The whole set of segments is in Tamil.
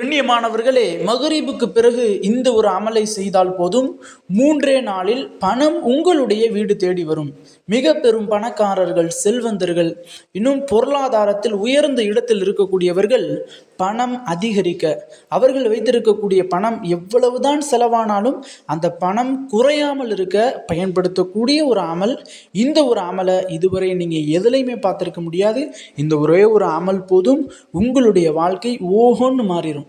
கண்ணியமானவர்களே மகரீபுக்கு பிறகு இந்த ஒரு அமலை செய்தால் போதும். மூன்றே நாளில் பணம் உங்களுடைய வீடு தேடி வரும். மிக பெரும் பணக்காரர்கள் செல்வந்தர்கள் இன்னும் பொருளாதாரத்தில் உயர்ந்த இடத்தில் இருக்கக்கூடியவர்கள் பணம் அதிகரிக்க அவர்கள் வைத்திருக்கக்கூடிய பணம் எவ்வளவுதான் செலவானாலும் அந்த பணம் குறையாமல் இருக்க பயன்படுத்தக்கூடிய ஒரு அமல். இந்த ஒரு அமலை இதுவரை நீங்கள் எதுலையுமே பார்த்துருக்க முடியாது. இந்த ஒரே ஒரு அமல் போதும். உங்களுடைய வாழ்க்கை ஓஹோன்னு மாறிடும்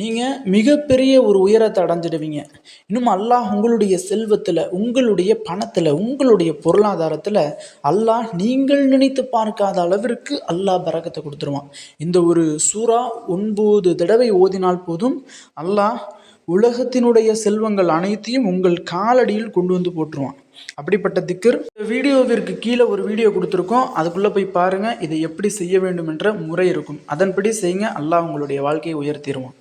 நீங்கள் மிகப்பெரிய ஒரு உயரத்தை அடைஞ்சிடுவீங்க. இன்னும் அல்லாஹ் உங்களுடைய செல்வத்தில் உங்களுடைய பணத்தில் உங்களுடைய பொருளாதாரத்தில் அல்லாஹ் நீங்கள் நினைத்து பார்க்காத அளவிற்கு அல்லாஹ் பறக்கத்தை கொடுத்துருவான். இந்த ஒரு சூறா ஒன்பது தடவை ஓதினால் போதும் அல்லாஹ் உலகத்தினுடைய செல்வங்கள் அனைத்தையும் உங்கள் காலடியில் கொண்டு வந்து போட்டுருவான். அப்படிப்பட்ட திக்கர். இந்த வீடியோவிற்கு கீழே ஒரு வீடியோ கொடுத்துருக்கோம். அதுக்குள்ளே போய் பாருங்கள் இதை எப்படி செய்ய வேண்டும் என்ற முறை இருக்கும். அதன்படி செய்யுங்க அல்லாஹ் உங்களுடைய வாழ்க்கையை உயர்த்திடுவான்.